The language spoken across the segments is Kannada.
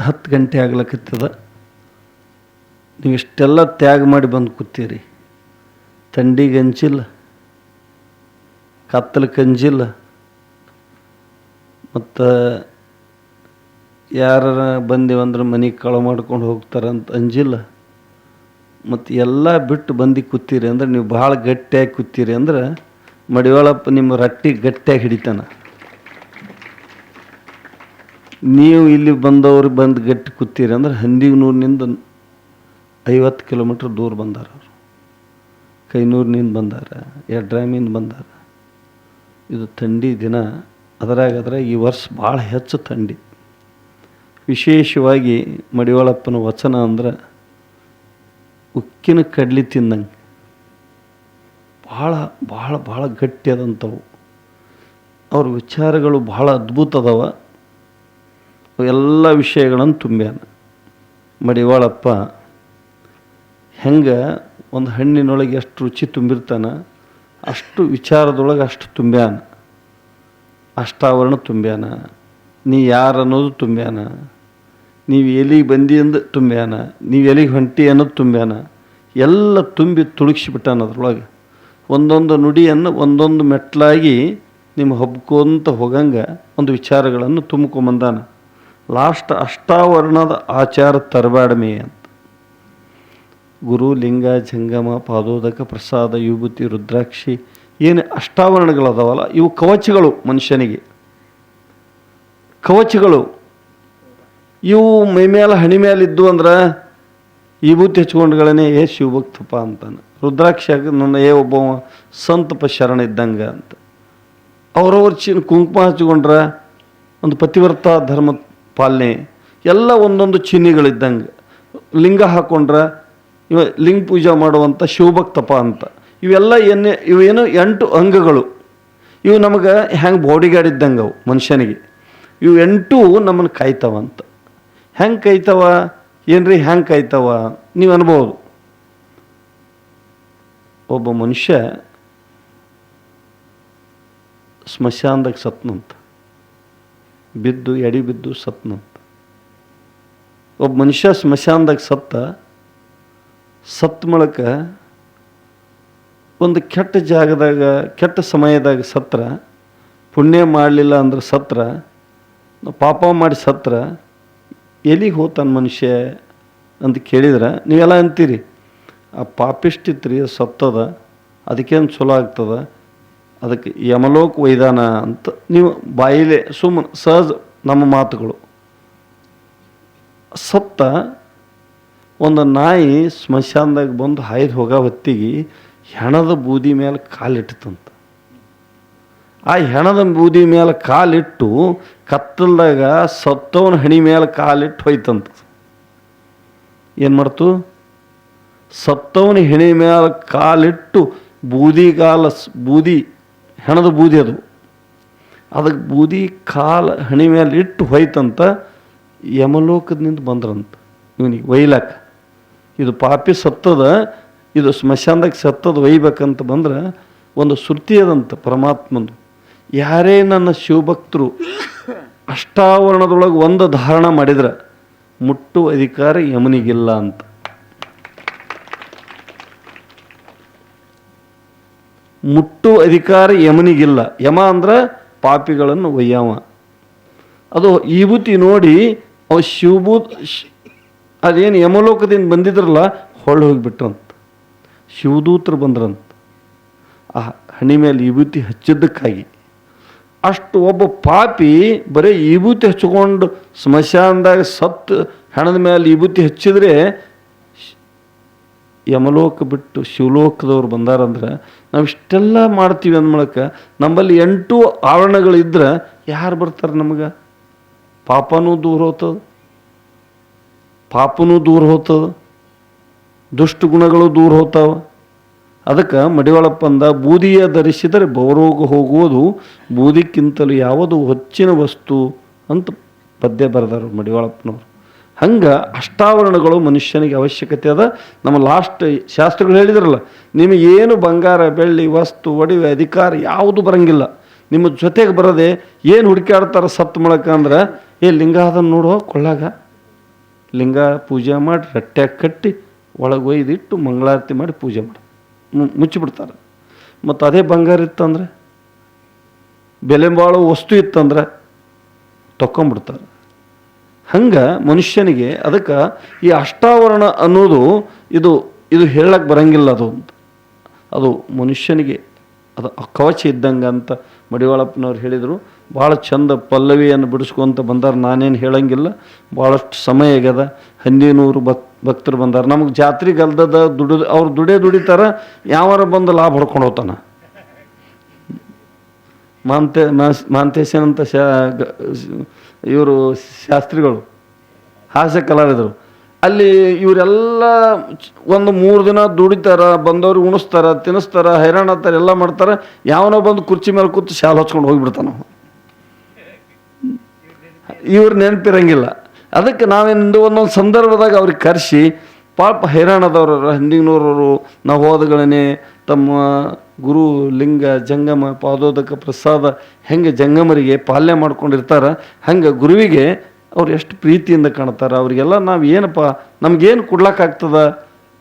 ಹತ್ತು ಗಂಟೆ ಆಗ್ಲಕ್ಕತ್ತದ. ನೀವು ಇಷ್ಟೆಲ್ಲ ತ್ಯಾಗ ಮಾಡಿ ಬಂದು ಕೂತೀರಿ. ಅಂಜಿಲ್ಲ ಕಂಜಿಲ್ಲ ಅಂಜಿಲ್ಲ. ಮತ್ತು ಯಾರ ಬಂದೇವಂದ್ರೆ ಮನೆಗೆ ಕಳ ಮಾಡ್ಕೊಂಡು ಹೋಗ್ತಾರಂತ ಅಂಜಿಲ್ಲ. ಮತ್ತು ಎಲ್ಲ ಬಿಟ್ಟು ಬಂದು ಕೂತೀರಿ ಅಂದ್ರೆ ನೀವು ಭಾಳ ಗಟ್ಟಿಯಾಗಿ ಕೂತೀರಿ ಅಂದ್ರೆ ಮಡಿವಾಳಪ್ಪ ನಿಮ್ಮ ರಟ್ಟಿ ಗಟ್ಟಿಯಾಗಿ ಹಿಡಿತಾನ. ನೀವು ಇಲ್ಲಿ ಬಂದವ್ರು ಬಂದು ಗಟ್ಟಿ ಕೂತೀರಿ ಅಂದ್ರೆ ಹಂದಿಗನೂರಿನಿಂದ ಐವತ್ತು ಕಿಲೋಮೀಟ್ರ್ ದೂರ ಬಂದಾರ ಅವರು. ಕೈನೂರಿನಿಂದ ಬಂದಾರ, ಎಡ್ರಾಮಿಂದ ಬಂದಾರ. ಇದು ಥಂಡಿ ದಿನ. ಅದರಾಗಾದ್ರೆ ಅದ್ರಾಗ ಈ ವರ್ಷ ಭಾಳ ಹೆಚ್ಚು ಥಂಡಿ. ವಿಶೇಷವಾಗಿ ಮಡಿವಾಳಪ್ಪನ ವಚನ ಅಂದ್ರೆ ಉಕ್ಕಿನ ಕಡ್ಲಿ ತಿಂದಂಗೆ. ಭಾಳ ಭಾಳ ಭಾಳ ಗಟ್ಟಿಯಾದಂಥವು ಅವ್ರ ವಿಚಾರಗಳು ಭಾಳ ಅದ್ಭುತ ಅದಾವ. ಎಲ್ಲ ವಿಷಯಗಳನ್ನು ತುಂಬ್ಯಾನ ಮಡಿವಾಳಪ್ಪ ಹೆಂಗೆ ಒಂದು ಹಣ್ಣಿನೊಳಗೆ ಎಷ್ಟು ರುಚಿ ತುಂಬಿರ್ತಾನ, ಅಷ್ಟು ವಿಚಾರದೊಳಗೆ ಅಷ್ಟು ತುಂಬ್ಯಾನ. ಅಷ್ಟಾವರಣ ತುಂಬ್ಯಾನ. ನೀ ಯಾರು ಅನ್ನೋದು ತುಂಬ್ಯಾನ. ನೀವು ಎಲ್ಲಿಗೆ ಬಂದಿ ಅಂದು ತುಂಬ್ಯಾನ. ನೀವು ಎಲ್ಲಿಗೆ ಹೊಂಟಿ ಅನ್ನೋದು ತುಂಬ್ಯಾನ. ಎಲ್ಲ ತುಂಬಿ ತುಳುಕ್ಸಿಬಿಟ್ಟಾನ ಅದ್ರೊಳಗೆ. ಒಂದೊಂದು ನುಡಿಯನ್ನು ಒಂದೊಂದು ಮೆಟ್ಲಾಗಿ ನಿಮ್ಮ ಹಬ್ಕೊಂತ ಹೋಗಂಗೆ ಒಂದು ವಿಚಾರಗಳನ್ನು ತುಂಬ್ಕೊಂಬಂದಾನ. ಲಾಸ್ಟ್ ಅಷ್ಟಾವರ್ಣದ ಆಚಾರ ತರಬಾಡಮಿ ಅಂತ. ಗುರು ಲಿಂಗ ಜಂಗಮ ಪಾದೋದಕ ಪ್ರಸಾದ ವಿಭೂತಿ ರುದ್ರಾಕ್ಷಿ ಏನು ಅಷ್ಟಾವರಣಗಳದಾವಲ್ಲ, ಇವು ಕವಚಗಳು ಮನುಷ್ಯನಿಗೆ. ಕವಚಗಳು. ಇವು ಮೈ ಮೇಲೆ ಹಣಿ ಮೇಲೆ ಇದ್ದು ಅಂದ್ರೆ ವಿಭೂತಿ ಹಚ್ಕೊಂಡ್ಗಳೇ ಏ ಶಿವಭಕ್ತಪ್ಪ ಅಂತಾನೆ. ರುದ್ರಾಕ್ಷಿಯಾಗ ನನ್ನ ಏ ಒಬ್ಬ ಸಂತಪ ಶರಣ ಇದ್ದಂಗೆ ಅಂತ. ಅವರವ್ರ ಚಿನ್ನ ಕುಂಕುಮ ಹಚ್ಕೊಂಡ್ರೆ ಒಂದು ಪತಿವ್ರತ ಧರ್ಮ ಪಾಲನೆ. ಎಲ್ಲ ಒಂದೊಂದು ಚಿಹ್ನೆಗಳಿದ್ದಂಗೆ. ಲಿಂಗ ಹಾಕ್ಕೊಂಡ್ರೆ ಇವ ಲಿಂಗ ಪೂಜೆ ಮಾಡುವಂಥ ಶಿವಭಕ್ತಪ ಅಂತ. ಇವೆಲ್ಲ ಏನೇ ಇವೇನು ಎಂಟು ಅಂಗಗಳು. ಇವು ನಮಗೆ ಹೆಂಗೆ ಬಾಡಿ ಗಾರ್ಡ್ ಇದ್ದಂಗೆ ಅವು ಮನುಷ್ಯನಿಗೆ. ಇವು ಎಂಟು ನಮ್ಮನ್ನು ಕಾಯ್ತಾವ ಅಂತ. ಹೆಂಗೆ ಕಾಯ್ತವ? ಏನ್ರಿ ಹೆಂಗೆ ಕಾಯ್ತವ? ನೀವು ಅನ್ಬೋದು. ಒಬ್ಬ ಮನುಷ್ಯ ಸ್ಮಶಾನದಾಗ ಸತ್ನಂತ. ಬಿದ್ದು, ಎಡಿ ಬಿದ್ದು ಸತ್ನಂತ ಒಬ್ಬ ಮನುಷ್ಯ ಸ್ಮಶಾನದಾಗ ಸತ್ತ ಸತ್ ಮೂಲಕ ಒಂದು ಕೆಟ್ಟ ಜಾಗದಾಗ, ಕೆಟ್ಟ ಸಮಯದಾಗ ಸತ್ರ, ಪುಣ್ಯ ಮಾಡಲಿಲ್ಲ ಅಂದ್ರೆ ಸತ್ರ, ಪಾಪ ಮಾಡಿ ಸತ್ರ, ಎಲ್ಲಿಗೆ ಹೋತಾನ ಮನುಷ್ಯ ಅಂತ ಕೇಳಿದ್ರೆ, ನೀವೆಲ್ಲ ಅಂತೀರಿ, ಆ ಪಾಪಿಷ್ಟಿತ್ರಿ ಸತ್ತದ, ಅದಕ್ಕೇನು ಚಲೋ ಆಗ್ತದ? ಅದಕ್ಕೆ ಯಮಲೋಕ ವೈದಾನ ಅಂತ ನೀವು ಬಾಯಿಲೆ ಸುಮ್ಮನೆ ಸಹಜ ನಮ್ಮ ಮಾತುಗಳು. ಸತ್ತ ಒಂದು ನಾಯಿ ಸ್ಮಶಾನದಾಗ ಬಂದು ಹಾಯ್ದು ಹೋಗೋ ಹೊತ್ತಿಗೆ ಹೆಣದ ಬೂದಿ ಮೇಲೆ ಕಾಲಿಟ್ಟತಂತ ಆ ಹೆಣದ ಬೂದಿ ಮೇಲೆ ಕಾಲಿಟ್ಟು ಕತ್ತಲ್ದಾಗ ಸತ್ತವನ ಹಣಿ ಮೇಲೆ ಕಾಲಿಟ್ಟು ಹೋಯ್ತಂತ. ಏನು ಮಾಡ್ತು? ಸತ್ತವನ ಹೆಣಿ ಮೇಲೆ ಕಾಲಿಟ್ಟು ಬೂದಿ ಕಾಲ ಸ್- ಬೂದಿ ಹೆಣದ ಬೂದಿ ಅದು. ಅದಕ್ಕೆ ಬೂದಿ ಕಾಲ ಹಣಿ ಮೇಲೆ ಇಟ್ಟು ಹೋಯ್ತಂತ ಯಮಲೋಕದಿಂದ ಬಂದ್ರಂತ ಇವನಿಗೆ ಒಯ್ಲಾಕ. ಇದು ಪಾಪಿ ಸತ್ತದ, ಇದು ಸ್ಮಶಾನದಾಗ ಸತ್ತದ ಒಯ್ಬೇಕಂತ ಬಂದ್ರೆ ಒಂದು ಶ್ರುತಿ ಅದಂತ ಪರಮಾತ್ಮಂದು. ಯಾರೇ ನನ್ನ ಶಿವಭಕ್ತರು ಅಷ್ಟಾವರಣದೊಳಗೆ ಒಂದು ಧಾರಣ ಮಾಡಿದ್ರೆ ಮುಟ್ಟುವ ಅಧಿಕಾರ ಯಮನಿಗಿಲ್ಲ ಅಂತ. ಮುಟ್ಟುವ ಅಧಿಕಾರ ಯಮನಿಗಿಲ್ಲ. ಯಮ ಅಂದ್ರೆ ಪಾಪಿಗಳನ್ನು ಒಯ್ಯವ ಅದು ವಿಭೂತಿ ನೋಡಿ, ಅವ ಶಿವಭೂತ್, ಶ್- ಅದೇನು ಯಮಲೋಕದಿಂದ ಬಂದಿದ್ರಲ್ಲ, ಹೊಳ್ಳಿ ಹೋಗಿಬಿಟ್ರಂತ. ಶಿವದೂತರು ಬಂದ್ರಂತ. ಆ ಹಣಿ ಮೇಲೆ ವಿಭೂತಿ ಹಚ್ಚಿದ್ದಕ್ಕಾಗಿ. ಅಷ್ಟು ಒಬ್ಬ ಪಾಪಿ ಬರೀ ವಿಭೂತಿ ಹಚ್ಕೊಂಡು, ಸ್ಮಶಾನದಾಗ ಸತ್ತು ಹೆಣದ ಮೇಲೆ ವಿಭೂತಿ ಹಚ್ಚಿದ್ರೆ ಯಮಲೋಕ ಬಿಟ್ಟು ಶಿವಲೋಕದವ್ರು ಬಂದಾರಂದ್ರೆ ನಾವು ಇಷ್ಟೆಲ್ಲ ಮಾಡ್ತೀವಿ ಅಂದ್ಮಳಕ್ಕೆ ನಮ್ಮಲ್ಲಿ ಎಂಟು ಆವರಣಗಳಿದ್ರೆ ಯಾರು ಬರ್ತಾರೆ ನಮಗೆ? ಪಾಪನೂ ದೂರ ಹೋಗ್ತದ. ಪಾಪನೂ ದೂರ ಹೋಗ್ತದ. ದುಷ್ಟ ಗುಣಗಳು ದೂರ ಹೋಗ್ತಾವ. ಅದಕ್ಕೆ ಮಡಿವಾಳಪ್ಪಂದ ಬೂದಿಯ ಧರಿಸಿದರೆ ಬವರೋಗ ಹೋಗುವುದು ಬೂದಿಕ್ಕಿಂತಲೂ ಯಾವುದು ಹೊಚ್ಚಿನ ವಸ್ತು ಅಂತ ಪದ್ಯ ಬರೆದರು ಮಡಿವಾಳಪ್ಪನವರು. ಹಂಗೆ ಅಷ್ಟಾವರಣಗಳು ಮನುಷ್ಯನಿಗೆ ಅವಶ್ಯಕತೆ ಅದ. ನಮ್ಮ ಲಾಸ್ಟ್ ಶಾಸ್ತ್ರಗಳು ಹೇಳಿದ್ರಲ್ಲ ನಿಮಗೇನು ಬಂಗಾರ, ಬೆಳ್ಳಿ, ವಸ್ತು, ಒಡವೆ, ಅಧಿಕಾರ ಯಾವುದು ಬರಂಗಿಲ್ಲ. ನಿಮ್ಮ ಜೊತೆಗೆ ಬರದೆ ಏನು ಹುಡುಕಾಡ್ತಾರೆ ಸತ್ತು ಮೂಲಕ ಅಂದ್ರೆ, ಏ ಲಿಂಗ ಅದನ್ನು ನೋಡೋ, ಕೊಳ್ಳಾಗ. ಲಿಂಗ ಪೂಜೆ ಮಾಡಿ ರಟ್ಟ್ಯಾಗ ಕಟ್ಟಿ, ಒಳಗೆ ಒಯ್ದಿಟ್ಟು ಮಂಗಳಾರತಿ ಮಾಡಿ ಪೂಜೆ ಮಾಡಿ. ಮುಚ್ಚಿಬಿಡ್ತಾರೆ. ಮತ್ತು ಅದೇ ಬಂಗಾರ ಇತ್ತಂದ್ರೆ ಬೆಲೆ ಬಾಳೋ ವಸ್ತು ಇತ್ತಂದ್ರೆ, ತಕ್ಕೊಂಬಿಡ್ತಾರೆ. ಹಂಗೆ ಮನುಷ್ಯನಿಗೆ ಅದಕ್ಕೆ ಈ ಅಷ್ಟಾವರಣ ಅನ್ನೋದು ಇದು ಇದು ಹೇಳಕ್ಕೆ ಬರಂಗಿಲ್ಲ ಅದು. ಅದು ಮನುಷ್ಯನಿಗೆ ಅದು ಕವಚ ಇದ್ದಂಗೆ ಅಂತ ಮಡಿವಾಳಪ್ಪನವ್ರು ಹೇಳಿದರು. ಭಾಳ ಚಂದ ಪಲ್ಲವಿಯನ್ನು ಬಿಡಿಸ್ಕೊಂತ ಬಂದಾರ, ನಾನೇನು ಹೇಳಂಗಿಲ್ಲ. ಭಾಳಷ್ಟು ಸಮಯ ಆಗ್ಯದ. ಹಂದಿನೂರು ಭಕ್, ಭಕ್ತರು ಬಂದಾರ. ನಮಗೆ ಜಾತ್ರೆ ಗಲ್ದದ ದುಡಿದು, ಅವ್ರು ದುಡೇ ದುಡಿತಾರ, ಯಾವಾರ ಬಂದು ಲಾಭ ಹೊಡ್ಕೊಂಡು ಹೋಗ್ತಾನ. ಮಾಂತೆ, ಮಾಸ್ ಮಾಂತೇಶನ್ ಅಂತ ಶಾ ಇವರು ಶಾಸ್ತ್ರಿಗಳು, ಹಾಸ್ಯ ಕಲಾವಿದರು. ಅಲ್ಲಿ ಇವರೆಲ್ಲ ಒಂದು ಮೂರು ದಿನ ದುಡಿತಾರ ಬಂದವ್ರಿಗೆ ಉಣಿಸ್ತಾರ, ತಿನ್ನಿಸ್ತಾರ ಹೈರಾಣ ಆಗ್ತಾರೆ ಎಲ್ಲ ಮಾಡ್ತಾರೆ. ಯಾವನೋ ಬಂದು ಕುರ್ಚಿ ಮೇಲೆ ಕೂತು ಶಾಲ್ ಹಚ್ಕೊಂಡು ಹೋಗ್ಬಿಡ್ತಾನ. ಇವ್ರು ನೆನಪಿರಂಗಿಲ್ಲ. ಅದಕ್ಕೆ ನಾವೇನು ಒಂದೊಂದು ಸಂದರ್ಭದಾಗ ಅವ್ರಿಗೆ ಕರೆಸಿ, ಪಾಪ ಹೈರಾಣದವ್ರ ಹಿಂದಿನೂರವರು ನಾವು ಹೋದಗಳನ್ನೇ ತಮ್ಮ ಗುರು ಲಿಂಗ, ಜಂಗಮ, ಪಾದೋದಕ ಪ್ರಸಾದ ಹೆಂಗೆ ಜಂಗಮರಿಗೆ ಪಾಲನೆ ಮಾಡ್ಕೊಂಡಿರ್ತಾರೆ, ಹಂಗೆ ಗುರುವಿಗೆ ಅವ್ರು ಎಷ್ಟು ಪ್ರೀತಿಯಿಂದ ಕಾಣ್ತಾರೆ, ಅವರಿಗೆಲ್ಲ ನಾವು ಏನಪ್ಪ, ನಮಗೇನು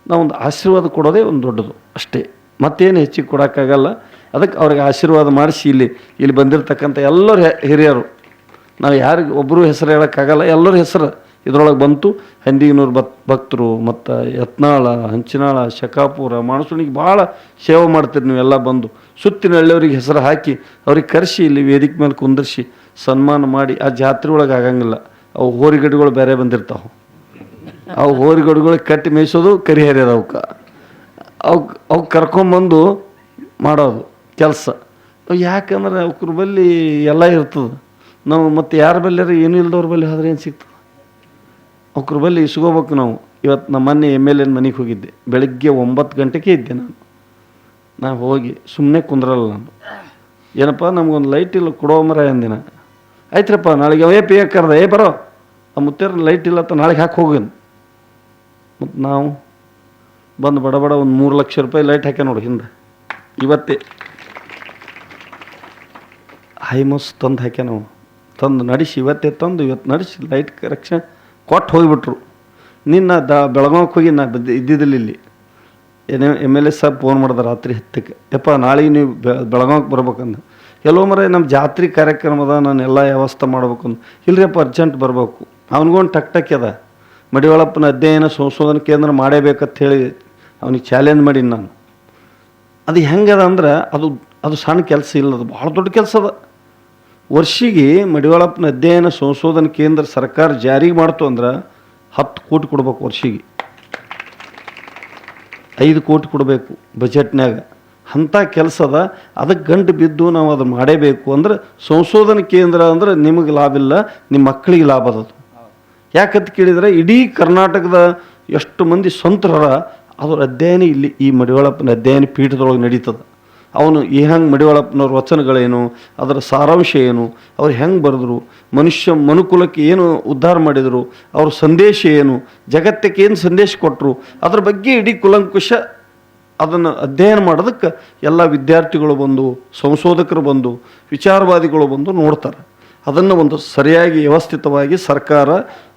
ನಾವು ಒಂದು ಆಶೀರ್ವಾದ ಕೊಡೋದೇ ಒಂದು ದೊಡ್ಡದು ಅಷ್ಟೇ. ಮತ್ತೇನು ಹೆಚ್ಚಿಗೆ ಕೊಡೋಕ್ಕಾಗಲ್ಲ. ಅದಕ್ಕೆ ಅವ್ರಿಗೆ ಆಶೀರ್ವಾದ ಮಾಡಿಸಿ ಇಲ್ಲಿ ಇಲ್ಲಿ ಬಂದಿರತಕ್ಕಂಥ ಎಲ್ಲರೂ ಹಿರಿಯರು. ನಾವು ಯಾರಿಗೂ ಒಬ್ಬರು ಹೆಸರು ಹೇಳೋಕ್ಕಾಗಲ್ಲ, ಎಲ್ಲರ ಹೆಸರು. ಇದರೊಳಗೆ ಬಂತು. ಹಂದಿಗಿನೂರು ಭಕ್ ಭಕ್ತರು ಮತ್ತು ಯತ್ನಾಳ, ಹಂಚಿನಾಳ, ಶಕಾಪುರ ಮಾಣಸುಣಿಗೆ ಭಾಳ ಸೇವೆ ಮಾಡ್ತೀರಿ ನೀವೆಲ್ಲ ಬಂದು. ಸುತ್ತಿನ ಹಳ್ಳಿಯವ್ರಿಗೆ ಹೆಸರು ಹಾಕಿ ಅವ್ರಿಗೆ ಕರೆಸಿ ಇಲ್ಲಿ ವೇದಿಕೆ ಮೇಲೆ ಕುಂದರ್ಸಿ ಸನ್ಮಾನ ಮಾಡಿ. ಆ ಜಾತ್ರೆ ಒಳಗೆ ಆಗಂಗಿಲ್ಲ. ಅವು ಹೋರಿಗಡಿಗಳು ಬೇರೆ ಬಂದಿರ್ತಾವೆ. ಅವು ಹೋರಿಗಡಿಗಳಿಗೆ ಕಟ್ಟಿ ಮೇಯಿಸೋದು ಕರಿ ಹರಿಯೋದು ಅವಕ್ಕೆ. ಅವಕ್ಕೆ ಅವು ಕರ್ಕೊಂಬಂದು ಮಾಡೋದು ಕೆಲಸ. ಯಾಕಂದ್ರೆ ಅವ್ರ ಬಲ್ಲಿ ಎಲ್ಲ ಇರ್ತದೆ. ನಾವು ಮತ್ತು ಯಾರ ಬಲ್ಲಾರ ಏನು ಇಲ್ದವ್ರ ಬಲ್ಲಿ ಹೋದ್ರೆ ಏನು ಸಿಗ್ತದೆ? ಅವ್ರ ಬಲ್ಲಿ ಇಸ್ಕೋಬೇಕು ನಾವು. ಇವತ್ತು ನಮ್ಮ ಮೊನ್ನೆ ಎಂ ಎಲ್ ಎನ್ ಮನೆಗೆ ಹೋಗಿದ್ದೆ. ಬೆಳಗ್ಗೆ ಒಂಬತ್ತು ಗಂಟೆಗೆ ಇದ್ದೆ ನಾನು. ನಾನು ಹೋಗಿ ಸುಮ್ಮನೆ ಕುಂದ್ರಲ್ಲ ನಾನು. ಏನಪ್ಪ, ನಮಗೊಂದು ಲೈಟ್ ಇಲ್ಲ, ಕೊಡೋ ಮರ ಎಂದಿನ ಆಯ್ತ್ರಪ್ಪ, ನಾಳೆಗೆ ಅವೇ ಪೇ ಕರ್ದ, ಏ, ಬರೋ. ಆ ಮುತ್ತೇರ ಲೈಟ್ ಇಲ್ಲ ಅಂತ ನಾಳೆಗೆ ಹಾಕಿ ಹೋಗೇನು. ಮತ್ತು ನಾವು ಬಂದು ಬಡ ಬಡ ಒಂದು ಮೂರು ಲಕ್ಷ ರೂಪಾಯಿ ಲೈಟ್ ಹಾಕ್ಯ ನೋಡಿ ಹಿಂದೆ. ಇವತ್ತೇ. ಹೈಮೋಸ್ ತಂದು ಹಾಕ್ಯ ನಾವು. ತಂದು ನಡೆಸಿ, ಇವತ್ತೇ ತಂದು, ಇವತ್ತು ನಡೆಸಿ ಲೈಟ್ ಕರೆಕ್ಷನ್ ಕೊಟ್ಟು ಹೋಗಿಬಿಟ್ರು. ನಿನ್ನ ದ ಬೆಳಗಾವಿಗೆ ಹೋಗಿ ನಾ ಬಿದ್ದು ಇದ್ದಿದ್ದಿಲ್ಲ ಇಲ್ಲಿ. ಏನೇ M L A saab phone ಮಾಡಿದ ರಾತ್ರಿ ಹತ್ತಕ್ಕೆ. ಯಪ್ಪ ನಾಳೆಗೆ ನೀವು ಬೆಳಗಾವಿಗೆ ಬರ್ಬೇಕಂದ. ಎಲ್ಲೋ ಮರ ನಮ್ಮ ಜಾತ್ರೆ ಕಾರ್ಯಕ್ರಮದ ನಾನು ಎಲ್ಲ ವ್ಯವಸ್ಥೆ ಮಾಡ್ಬೇಕಂದು. ಅಂದ ಇಲ್ರಿಯಪ್ಪ ಅರ್ಜೆಂಟ್ ಬರಬೇಕು. ಅವ್ನಿಗೊಂದು ಟಕ್ ಟಕ್ ಅದ. ಮಡಿವಾಳಪ್ಪನ ಅಧ್ಯಯನ ಸಂಶೋಧನಾ ಕೇಂದ್ರ ಮಾಡೇಬೇಕಂತ ಹೇಳಿ ಅವನಿಗೆ ಚಾಲೆಂಜ್ ಮಾಡೀನಿ ನಾನು. ಅದು ಹೆಂಗದ ಅಂದ್ರೆ ಅದು ಅದು ಸಣ್ಣ ಕೆಲಸ ಇಲ್ಲ, ಅದು ಭಾಳ ದೊಡ್ಡ ಕೆಲಸ ಅದ. ವರ್ಷಿಗೆ ಮಡಿವಾಳಪ್ಪನ ಅಧ್ಯಯನ ಸಂಶೋಧನಾ ಕೇಂದ್ರ ಸರ್ಕಾರ ಜಾರಿಗೆ ಮಾಡ್ತು ಅಂದ್ರೆ ಹತ್ತು ಕೋಟಿ ಕೊಡ್ಬೇಕು ವರ್ಷಿಗೆ. ಐದು ಕೋಟಿ ಕೊಡಬೇಕು ಬಜೆಟ್ನಾಗ ಅಂಥ ಕೆಲಸ ಅದ. ಅದಕ್ಕೆ ಗಂಟು ಬಿದ್ದು ನಾವು ಅದು ಮಾಡೇಬೇಕು ಅಂದ್ರೆ ಸಂಶೋಧನಾ ಕೇಂದ್ರ ಅಂದ್ರೆ ನಿಮಗೆ ಲಾಭ ಇಲ್ಲ, ನಿಮ್ಮ ಮಕ್ಕಳಿಗೆ ಲಾಭ ಅದದು ಯಾಕಂತ ಕೇಳಿದರೆ ಇಡೀ ಕರ್ನಾಟಕದ ಎಷ್ಟು ಮಂದಿ ಸ್ವಂತರ ಅದರ ಅಧ್ಯಯನ ಇಲ್ಲಿ ಈ ಮಡಿವಾಳಪ್ಪನ ಅಧ್ಯಯನ ಪೀಠದೊಳಗೆ ನಡೀತದೆ. ಅವನು ಈ ಹೆಂಗೆ ಮಡಿವಾಳಪ್ಪನವ್ರ ವಚನಗಳೇನು, ಅದರ ಸಾರಾಂಶ ಏನು, ಅವ್ರು ಹೆಂಗೆ ಬರೆದ್ರು, ಮನುಷ್ಯ ಮನುಕುಲಕ್ಕೆ ಏನು ಉದ್ಧಾರ ಮಾಡಿದರು, ಅವ್ರ ಸಂದೇಶ ಏನು, ಜಗತ್ತಕ್ಕೆ ಏನು ಸಂದೇಶ ಕೊಟ್ಟರು ಅದ್ರ ಬಗ್ಗೆ ಇಡೀ ಕುಲಂಕುಶ ಅದನ್ನು ಅಧ್ಯಯನ ಮಾಡೋದಕ್ಕೆ ಎಲ್ಲ ವಿದ್ಯಾರ್ಥಿಗಳು ಬಂದು, ಸಂಶೋಧಕರು ಬಂದು, ವಿಚಾರವಾದಿಗಳು ಬಂದು ನೋಡ್ತಾರೆ. ಅದನ್ನು ಒಂದು ಸರಿಯಾಗಿ ವ್ಯವಸ್ಥಿತವಾಗಿ ಸರ್ಕಾರ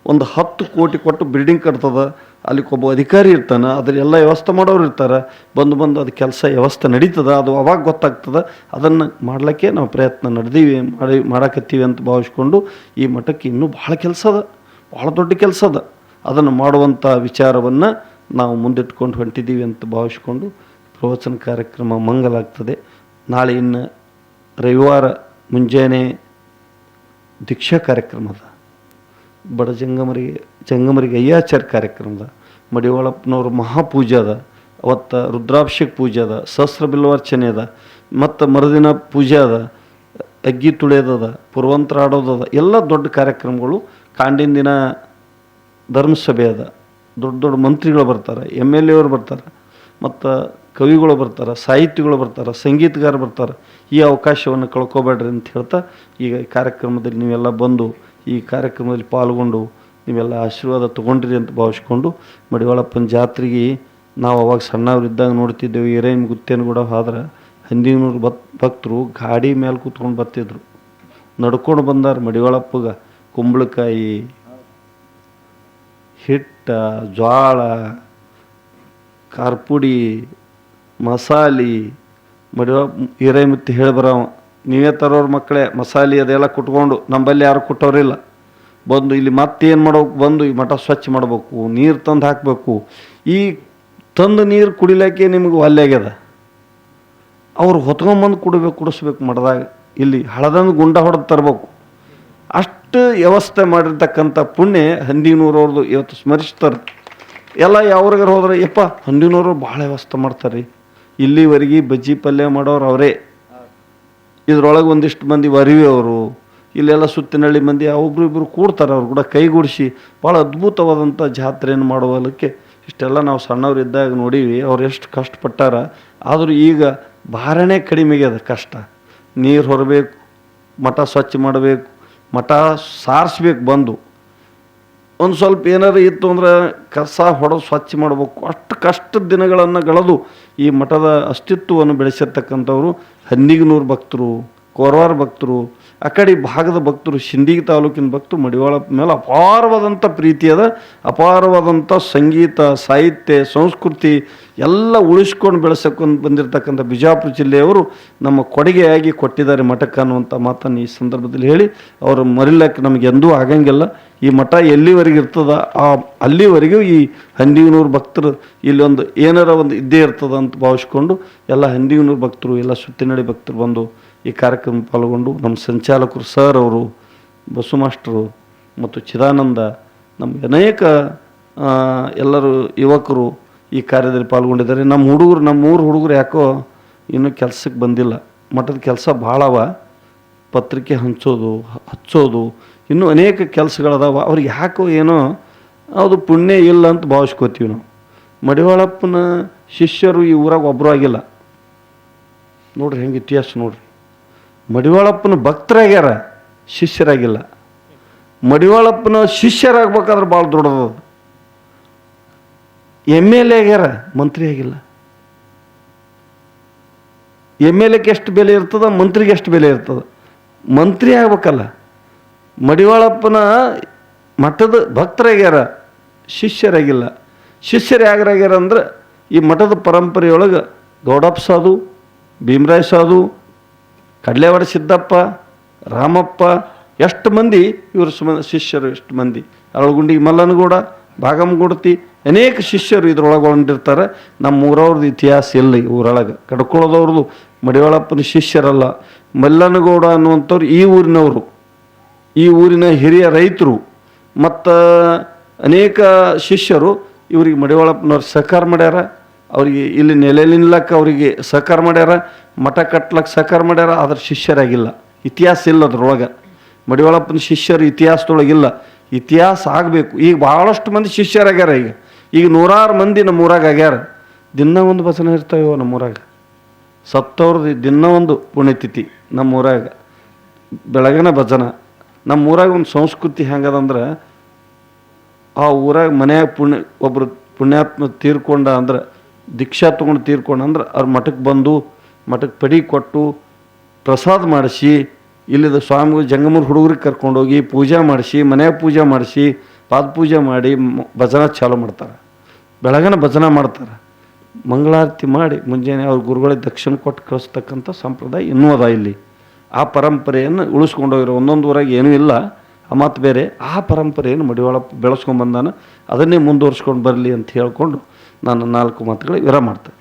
ಒಂದು ಹತ್ತು ಕೋಟಿ ಕೊಟ್ಟು ಬಿಲ್ಡಿಂಗ್ ಕಟ್ತದ ಅಲ್ಲಿ ಒಬ್ಬ ಅಧಿಕಾರಿ ಇರ್ತಾನೆ ಅದ್ರ ಎಲ್ಲ ವ್ಯವಸ್ಥೆ ಮಾಡೋರು ಇರ್ತಾರೆ. ಬಂದು ಬಂದು ಅದು ಕೆಲಸ, ವ್ಯವಸ್ಥೆ ನಡೀತದೆ, ಅದು ಅವಾಗ ಗೊತ್ತಾಗ್ತದೆ. ಅದನ್ನು ಮಾಡಲಿಕ್ಕೆ ನಾವು ಪ್ರಯತ್ನ ನಡೆದೀವಿ, ಮಾಡಿ, ಮಾಡಕತ್ತೀವಿ ಅಂತ ಭಾವಿಸ್ಕೊಂಡು ಈ ಮಠಕ್ಕೆ ಇನ್ನೂ ಭಾಳ ಕೆಲಸ ಅದ, ಭಾಳ ದೊಡ್ಡ ಕೆಲಸ ಅದ. ಅದನ್ನು ಮಾಡುವಂಥ ವಿಚಾರವನ್ನು ನಾವು ಮುಂದಿಟ್ಕೊಂಡು ಹೊಂಟಿದ್ದೀವಿ ಅಂತ ಭಾವಿಸ್ಕೊಂಡು ಪ್ರವಚನ ಕಾರ್ಯಕ್ರಮ ಮಂಗಲಾಗ್ತದೆ ನಾಳೆ ಇನ್ನು ರವಿವಾರ ಮುಂಜಾನೆ ದೀಕ್ಷಾ ಕಾರ್ಯಕ್ರಮ ಅದ. ಬಡ ಜಂಗಮರಿಗೆ ಜಂಗಮರಿಗೆ ಅಯ್ಯಾಚಾರ ಕಾರ್ಯಕ್ರಮದ ಮಡಿವಾಳಪ್ಪನವ್ರ ಮಹಾಪೂಜೆ ಅದ. ಅವತ್ತು ರುದ್ರಾಭಿಷೇಕ ಪೂಜೆ ಅದ, ಸಹಸ್ರ ಬಿಲ್ವಾರ್ಚನೆ ಅದ, ಮತ್ತು ಮರುದಿನ ಪೂಜೆ ಅದ, ಅಗ್ಗಿ ತುಳಿಯೋದದ ಪುರವಂತರ ಆಡೋದದ ಎಲ್ಲ ದೊಡ್ಡ ಕಾರ್ಯಕ್ರಮಗಳು ಕಾಂಡಿನ ದಿನ ಧರ್ಮಸಭೆ ಅದ. ದೊಡ್ಡ ದೊಡ್ಡ ಮಂತ್ರಿಗಳು ಬರ್ತಾರೆ, ಎಂ ಎಲ್ ಎವರು ಬರ್ತಾರೆ, ಮತ್ತು ಕವಿಗಳು ಬರ್ತಾರೆ, ಸಾಹಿತಿಗಳು ಬರ್ತಾರೆ, ಸಂಗೀತಗಾರ ಬರ್ತಾರೆ. ಈ ಅವಕಾಶವನ್ನು ಕಳ್ಕೊಬೇಡ್ರಿ ಅಂತ ಹೇಳ್ತಾ ಈಗ ಕಾರ್ಯಕ್ರಮದಲ್ಲಿ ನೀವೆಲ್ಲ ಬಂದು ಈ ಕಾರ್ಯಕ್ರಮದಲ್ಲಿ ಪಾಲ್ಗೊಂಡು ನೀವೆಲ್ಲ ಆಶೀರ್ವಾದ ತೊಗೊಂಡ್ರಿ ಅಂತ ಭಾವಿಸ್ಕೊಂಡು ಮಡಿವಾಳಪ್ಪನ ಜಾತ್ರೆಗೆ ನಾವು ಅವಾಗ ಸಣ್ಣವರಿದ್ದಾಗ ನೋಡ್ತಿದ್ದೆವು ಹಿರೇನ್ ಗುತ್ತೇನು ಕೂಡ ಆದ್ರೆ ಹಂದಿನೂರು ಭಕ್, ಭಕ್ತರು ಗಾಡಿ ಮೇಲೆ ಕೂತ್ಕೊಂಡು ಬರ್ತಿದ್ರು. ನಡ್ಕೊಂಡು ಬಂದಾರ ಮಡಿವಾಳಪ್ಪಗ ಕುಂಬಳಕಾಯಿ, ಹಿಟ್ಟ, ಜ್ವಾಳ, ಕಾರ್ಪುಡಿ, ಮಸಾಲೆ ಹಿರೈ ಹಿರೇಮುತ್ತಿ ಹೇಳಿ ಬರವ. ನೀವೇ ತರೋರು ಮಕ್ಕಳೇ, ಮಸಾಲೆ ಅದೆಲ್ಲ ಕುಟ್ಕೊಂಡು ನಮ್ಮಲ್ಲಿ ಯಾರು ಕುಟ್ಟೋರಿಲ್ಲ. ಬಂದು ಇಲ್ಲಿ ಮತ್ತೇನು ಮಾಡ್ಬೇಕು ಬಂದು ಈ ಮಠ ಸ್ವಚ್ಛ ಮಾಡಬೇಕು, ನೀರು ತಂದು ಹಾಕಬೇಕು. ಈ ತಂದು ನೀರು ಕುಡಿಲಿಕ್ಕೆ ನಿಮಗೆ ಆಗ್ಯದ. ಅವ್ರು ಹೊತ್ಕೊಂಬಂದು ಕುಡಬೇಕು, ಕುಡಿಸ್ಬೇಕು ಮಠದಾಗ. ಇಲ್ಲಿ ಹಳದಂದು ಗುಂಡ ಹೊಡೆದು ತರಬೇಕು. ಅಷ್ಟು ವ್ಯವಸ್ಥೆ ಮಾಡಿರ್ತಕ್ಕಂಥ ಪುಣ್ಯ ಹಂದಿನೂರವ್ರದ್ದು ಇವತ್ತು ಸ್ಮರಿಸ್ತಾರೆ. ಎಲ್ಲ ಯಾವ್ರಿಗಾರ ಹೋದ್ರೆ, ಯಪ್ಪ ಹಂದಿನೂರು ಭಾಳ ವ್ಯವಸ್ಥೆ ಮಾಡ್ತಾರೆ ರೀ. ಇಲ್ಲಿವರೆಗೆ ಬಜ್ಜಿ ಪಲ್ಯ ಮಾಡೋರು ಅವರೇ. ಇದ್ರೊಳಗೆ ಒಂದಿಷ್ಟು ಮಂದಿ ವರಿವಿ ಅವರು ಇಲ್ಲೆಲ್ಲ ಸುತ್ತಿನಳ್ಳಿ ಮಂದಿ ಒಬ್ಬರು ಇಬ್ಬರು ಕೂಡ್ತಾರೆ, ಅವ್ರು ಕೂಡ ಕೈಗೂಡಿಸಿ ಭಾಳ ಅದ್ಭುತವಾದಂಥ ಜಾತ್ರೆಯನ್ನು ಮಾಡುವಲಕ್ಕೆ ಇಷ್ಟೆಲ್ಲ ನಾವು ಸಣ್ಣವರಿದ್ದಾಗ ನೋಡೀವಿ. ಅವ್ರು ಎಷ್ಟು ಕಷ್ಟಪಟ್ಟಾರ. ಆದರೂ ಈಗ ಭಾರನೇ ಕಡಿಮೆಗೆ ಅದು ಕಷ್ಟ. ನೀರು ಹೊರಬೇಕು, ಮಠ ಸ್ವಚ್ಛ ಮಾಡಬೇಕು, ಮಠ ಸಾರಿಸ್ಬೇಕು ಬಂದು. ಒಂದು ಸ್ವಲ್ಪ ಏನಾರು ಇತ್ತು ಅಂದ್ರೆ ಕಸ ಹೊಡೆದು ಸ್ವಚ್ಛ ಮಾಡಬೇಕು. ಅಷ್ಟು ಕಷ್ಟದ ದಿನಗಳನ್ನು ಗಳದು ಈ ಮಠದ ಅಸ್ತಿತ್ವವನ್ನು ಬೆಳೆಸಿರ್ತಕ್ಕಂಥವ್ರು ಹನ್ನಿಗನೂರು ಭಕ್ತರು, ಕೋರವಾರ ಭಕ್ತರು, ಆ ಕಡೆ ಭಾಗದ ಭಕ್ತರು, ಶಿಂದಿಗೆ ತಾಲೂಕಿನ ಭಕ್ತರು, ಮಡಿವಾಳ ಮೇಲೆ ಅಪಾರವಾದಂಥ ಪ್ರೀತಿ ಅದ. ಅಪಾರವಾದಂಥ ಸಂಗೀತ, ಸಾಹಿತ್ಯ, ಸಂಸ್ಕೃತಿ ಎಲ್ಲ ಉಳಿಸ್ಕೊಂಡು ಬೆಳೆಸಕೊಂಡು ಬಂದಿರತಕ್ಕಂಥ ಬಿಜಾಪುರ ಜಿಲ್ಲೆಯವರು ನಮ್ಮ ಕೊಡುಗೆಯಾಗಿ ಕೊಟ್ಟಿದ್ದಾರೆ ಮಠಕ್ಕೆ ಅನ್ನುವಂಥ ಮಾತನ್ನು ಈ ಸಂದರ್ಭದಲ್ಲಿ ಹೇಳಿ. ಅವರು ಮರಿಲಕ್ಕೆ ನಮಗೆ ಎಂದೂ ಆಗಂಗಿಲ್ಲ. ಈ ಮಠ ಎಲ್ಲಿವರೆಗೆ ಇರ್ತದ? ಆ ಅಲ್ಲಿವರೆಗೂ ಈ ಹಂದಿಗನೂರು ಭಕ್ತರು ಇಲ್ಲೊಂದು ಏನಾರ ಒಂದು ಇದ್ದೇ ಇರ್ತದ ಅಂತ ಭಾವಿಸ್ಕೊಂಡು ಎಲ್ಲ ಹಂದಿಗನೂರು ಭಕ್ತರು, ಎಲ್ಲ ಸುತ್ತಿನಡಿ ಭಕ್ತರು ಬಂದು ಈ ಕಾರ್ಯಕ್ರಮ ಪಾಲ್ಗೊಂಡು ನಮ್ಮ ಸಂಚಾಲಕರು ಸರ್ ಅವರು, ಬಸು ಮಾಸ್ಟರು ಮತ್ತು ಚಿದಾನಂದ, ನಮ್ಮ ಅನೇಕ ಎಲ್ಲರೂ ಯುವಕರು ಈ ಕಾರ್ಯದಲ್ಲಿ ಪಾಲ್ಗೊಂಡಿದ್ದಾರೆ. ನಮ್ಮ ಹುಡುಗರು, ನಮ್ಮ ಊರು ಹುಡುಗರು ಯಾಕೋ ಇನ್ನೂ ಕೆಲಸಕ್ಕೆ ಬಂದಿಲ್ಲ. ಮಠದ ಕೆಲಸ ಭಾಳ ಅವ ಪತ್ರಿಕೆ ಹಂಚೋದು, ಹಚ್ಚೋದು ಇನ್ನೂ ಅನೇಕ ಕೆಲಸಗಳದಾವ. ಅವ್ರಿಗೆ ಯಾಕೋ ಏನೋ, ಅದು ಪುಣ್ಯ ಇಲ್ಲ ಅಂತ ಭಾವಿಸ್ಕೋತೀವಿ ನಾವು. ಮಡಿವಾಳಪ್ಪನ ಶಿಷ್ಯರು ಈ ಊರಾಗ ಒಬ್ಬರು ಆಗಿಲ್ಲ. ನೋಡ್ರಿ ಹೆಂಗೆ ಇತಿಹಾಸ ನೋಡ್ರಿ. ಮಡಿವಾಳಪ್ಪನ ಭಕ್ತರಾಗ್ಯಾರ, ಶಿಷ್ಯರಾಗಿಲ್ಲ. ಮಡಿವಾಳಪ್ಪನ ಶಿಷ್ಯರಾಗಬೇಕಾದ್ರೆ ಭಾಳ ದೊಡ್ಡದು ಎಂ ಎಲ್ ಎ ಆಗ್ಯಾರ, ಮಂತ್ರಿ ಆಗಿಲ್ಲ. ಎಂ ಎಲ್ ಎಕ್ಕೆ ಎಷ್ಟು ಬೆಲೆ ಇರ್ತದೆ, ಮಂತ್ರಿಗೆ ಎಷ್ಟು ಬೆಲೆ ಇರ್ತದೆ. ಮಂತ್ರಿ ಆಗ್ಬೇಕಲ್ಲ. ಮಡಿವಾಳಪ್ಪನ ಮಠದ ಭಕ್ತರಾಗ್ಯಾರ? ಶಿಷ್ಯರಾಗಿಲ್ಲ. ಶಿಷ್ಯರು ಯಾರಾಗ್ಯಾರ ಅಂದ್ರೆ ಈ ಮಠದ ಪರಂಪರೆಯೊಳಗೆ ಗೌಡಪ್ಪ ಸಾಧು ಭೀಮರಾಯ ಸಾಧು, ಕಡ್ಲೆವಾಡ ಸಿದ್ದಪ್ಪ, ರಾಮಪ್ಪ, ಎಷ್ಟು ಮಂದಿ ಇವರು ಸುಮ ಶಿಷ್ಯರು, ಎಷ್ಟು ಮಂದಿ? ಅರಳಗುಂಡಿ ಮಲ್ಲನಗೌಡ, ಭಾಗಮಗೂಡತಿ, ಅನೇಕ ಶಿಷ್ಯರು ಇದ್ರೊಳಗೆ ಹೊಂದಿರ್ತಾರೆ ನಮ್ಮ ಊರವ್ರದ್ದು ಇತಿಹಾಸ ಇಲ್ಲ ಊರೊಳಗೆ. ಕಡ್ಕೊಳ್ಳೋದವ್ರದ್ದು ಮಡಿವಾಳಪ್ಪನ ಶಿಷ್ಯರಲ್ಲ. ಮಲ್ಲನಗೌಡ ಅನ್ನುವಂಥವ್ರು ಈ ಊರಿನವರು. ಈ ಊರಿನ ಹಿರಿಯ ರೈತರು, ಮತ್ತು ಅನೇಕ ಶಿಷ್ಯರು ಇವರಿಗೆ ಮಡಿವಾಳಪ್ಪನವ್ರು ಸಹಕಾರ ಮಾಡ್ಯಾರ. ಅವರಿಗೆ ಇಲ್ಲಿ ನೆಲೆ ನಿಲ್ಲಕ್ಕೆ ಅವರಿಗೆ ಸಹಕಾರ ಮಾಡ್ಯಾರ, ಮಠ ಕಟ್ಲಕ್ಕೆ ಸಹಕಾರ ಮಾಡ್ಯಾರ, ಆದ್ರೆ ಶಿಷ್ಯರಾಗಿಲ್ಲ. ಇತಿಹಾಸ ಇಲ್ಲ ಅದ್ರೊಳಗೆ. ಮಡಿವಾಳಪ್ಪನ ಶಿಷ್ಯರು ಇತಿಹಾಸದೊಳಗಿಲ್ಲ. ಇತಿಹಾಸ ಆಗಬೇಕು. ಈಗ ಭಾಳಷ್ಟು ಮಂದಿ ಶಿಷ್ಯರಾಗ್ಯಾರ ಈಗ. ಈಗ ನೂರಾರು ಮಂದಿ ನಮ್ಮ ಊರಾಗ ಆಗ್ಯಾರ. ದಿನ ಒಂದು ಬಸನ ಇರ್ತಾವೆ ನಮ್ಮೂರಾಗ. ಸತ್ತವ್ರದ್ದು ದಿನ ಒಂದು ಪುಣ್ಯತಿಥಿ ನಮ್ಮ ಊರಾಗ ಬೆಳಗಿನ ಭಜನ. ನಮ್ಮ ಊರಾಗ ಒಂದು ಸಂಸ್ಕೃತಿ ಹೆಂಗದಂದ್ರೆ, ಆ ಊರಾಗ ಮನ್ಯಾಗ ಪುಣ್ಯ ಒಬ್ಬರು ಪುಣ್ಯಾತ್ಮ ತೀರ್ಕೊಂಡ ಅಂದ್ರೆ, ದೀಕ್ಷಾ ತೊಗೊಂಡು ತೀರ್ಕೊಂಡ ಅಂದ್ರೆ, ಅವ್ರ ಮಠಕ್ಕೆ ಬಂದು ಮಠಕ್ಕೆ ಪಡಿ ಕೊಟ್ಟು, ಪ್ರಸಾದ ಮಾಡಿಸಿ, ಇಲ್ಲಿದ ಸ್ವಾಮಿ ಜಂಗಮೂರು ಹುಡುಗರಿಗೆ ಕರ್ಕೊಂಡೋಗಿ ಪೂಜೆ ಮಾಡಿಸಿ, ಮನ್ಯಾಗ ಪೂಜೆ ಮಾಡಿಸಿ, ಪಾದ ಪೂಜೆ ಮಾಡಿ, ಭಜನ ಚಾಲು ಮಾಡ್ತಾರೆ. ಬೆಳಗನ ಭಜನ ಮಾಡ್ತಾರೆ. ಮಂಗಳಾರತಿ ಮಾಡಿ, ಮುಂಜಾನೆ ಅವ್ರ ಗುರುಗಳಿಗೆ ದಕ್ಷಿಣ ಕೊಟ್ಟು ಕಳಿಸ್ತಕ್ಕಂಥ ಸಂಪ್ರದಾಯ ಇನ್ನೂ ಅದ ಇಲ್ಲಿ. ಆ ಪರಂಪರೆಯನ್ನು ಉಳಿಸ್ಕೊಂಡೋಗಿರೋ ಒಂದೊಂದು ಊರಾಗ ಏನೂ ಇಲ್ಲ. ಆ ಮಾತು ಬೇರೆ. ಆ ಪರಂಪರೆಯನ್ನು ಮಡಿವಾಳ ಬೆಳೆಸ್ಕೊಂಡ್ಬಂದಾನ ಅದನ್ನೇ ಮುಂದುವರ್ಸ್ಕೊಂಡು ಬರಲಿ ಅಂತ ಹೇಳ್ಕೊಂಡು ನಾನು ನಾಲ್ಕು ಮಾತುಗಳಿಗೆ ವಿರ ಮಾಡ್ತೇನೆ.